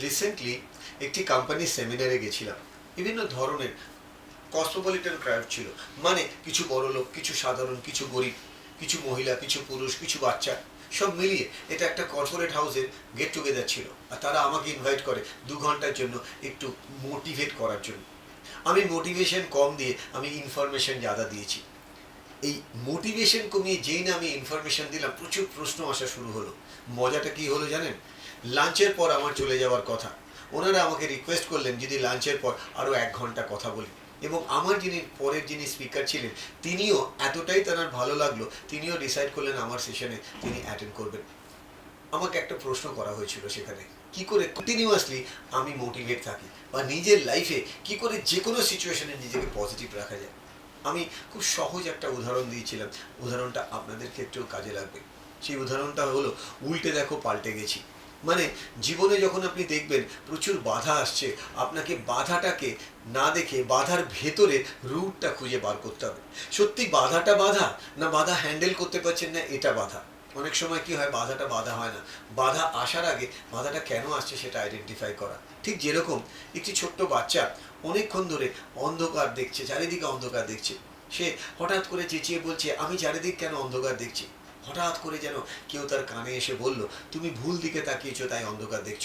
Recently একটি কোম্পানির সেমিনারে গেছিলাম। বিভিন্ন ধরনের কসমোপলিটন ক্রাউড ছিল। মানে কিছু বড় লোক, কিছু সাধারণ, কিছু গরিব, কিছু মহিলা, কিছু পুরুষ, কিছু বাচ্চা, সব মিলিয়ে এটা একটা কর্পোরেট হাউসের গেট টুগেদার ছিল। আর তারা আমাকে ইনভাইট করে দু ঘণ্টার জন্য একটু মোটিভেট করার জন্য। আমি মোটিভেশন কম দিয়ে আমি ইনফরমেশন জাদা দিয়েছি। এই মোটিভেশন কমিয়ে যেই না আমি ইনফরমেশন দিলাম, প্রচুর প্রশ্ন আসা শুরু হলো। মজাটা কি হলো জানেন? লাঞ্চের পর আমার চলে যাওয়ার কথা। ওনারা আমাকে রিকোয়েস্ট করলেন, যদি লাঞ্চের পর আরও এক ঘণ্টা কথা বলি। এবং আমার যিনি পরের যিনি স্পিকার ছিলেন, তিনিও এতটাই তার ভালো লাগল, তিনিও ডিসাইড করলেন আমার সেশনে তিনি অ্যাটেন্ড করবেন। আমাকে একটা প্রশ্ন করা হয়েছিল সেখানে, কি করে কন্টিনিউয়াসলি আমি মোটিভেট থাকি বা নিজের লাইফে কি করে যে কোনো সিচুয়েশনে নিজেকে পজিটিভ রাখা যায়? আমি খুব সহজ একটা উদাহরণ দিয়েছিলাম। উদাহরণটা আপনাদের ক্ষেত্রেও কাজে লাগবে। সেই উদাহরণটা হলো, উল্টে দেখো পাল্টে গেছি। মানে জীবনে যখন আপনি দেখবেন প্রচুর বাধা আসছে, আপনাকে বাধাটাকে না দেখে, বাধার ভেতরে রুটটা খুঁজে বার করতে হবে। সত্যি বাধাটা বাধা না বাধা হ্যান্ডেল করতে পারছেন না, এটা বাধা। অনেক সময় কি হয়, বাধাটা বাধা হয় না। বাধা আসার আগে বাধাটা কেন আসছে সেটা আইডেন্টিফাই করা। ঠিক যেরকম একটি ছোট্ট বাচ্চা অনেকক্ষণ ধরে অন্ধকার দেখছে, চারিদিকে অন্ধকার দেখছে। সে হঠাৎ করে চেঁচিয়ে বলছে, আমি চারিদিক কেন অন্ধকার দেখছি? হঠাৎ করে যেন কেউ তার কানে এসে বলল, তুমি ভুল দিকে তাকিয়েছো, তাই অন্ধকার দেখছ।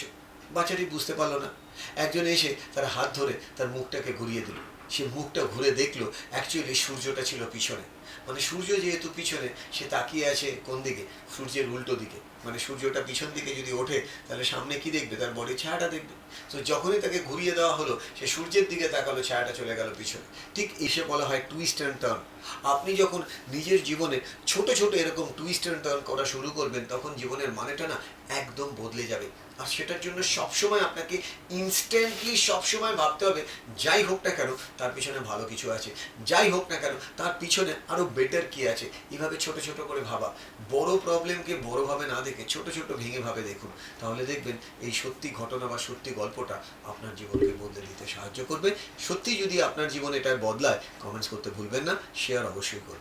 বাচ্চাটি বুঝতে পারল না। একজন এসে তার হাত ধরে তার মুখটাকে ঘুরিয়ে দিল। সে মুখটা ঘুরে দেখল অ্যাকচুয়ালি সূর্যটা ছিল পিছনে। মানে সূর্য যেহেতু পিছনে, সে তাকিয়ে আছে কোন দিকে? সূর্যের উল্টো দিকে। মানে সূর্যটা পিছন দিকে যদি ওঠে, তাহলে সামনে কি দেখবে? তার বডির ছায়াটা দেখবে। তো যখনই তাকে ঘুরিয়ে দেওয়া হলো, সে সূর্যের দিকে তাকালো, ছায়াটা চলে গেল পিছনে। ঠিক এসে বলা হয় টুইস্ট অ্যান্ড টার্ন আপনি যখন নিজের জীবনে ছোট ছোট এরকম টুইস্ট অ্যান্ড টার্ন করা শুরু করবেন, তখন জীবনের মানেটা না একদম বদলে যাবে। আর সেটার জন্য সবসময় আপনাকে ইনস্ট্যান্টলি সবসময় ভাবতে হবে, যাই হোক না কেন তার পিছনে ভালো কিছু আছে। যাই হোক না কেন, তার পিছনে আরও বেটার কি আছে? এভাবে ছোট ছোট করে ভাবা। বড় প্রবলেমকে বড়ভাবে না দেখে ছোট ছোট ভেঙে ভাবে দেখুন। তাহলে দেখবেন এই সত্যি ঘটনা বা সত্যি গল্পটা আপনার জীবনকে বদলে দিতে সাহায্য করবে। সত্যি যদি আপনার জীবন এটা বদলায় কমেন্টস করতে ভুলবেন না শেয়ার অবশ্যই করুন।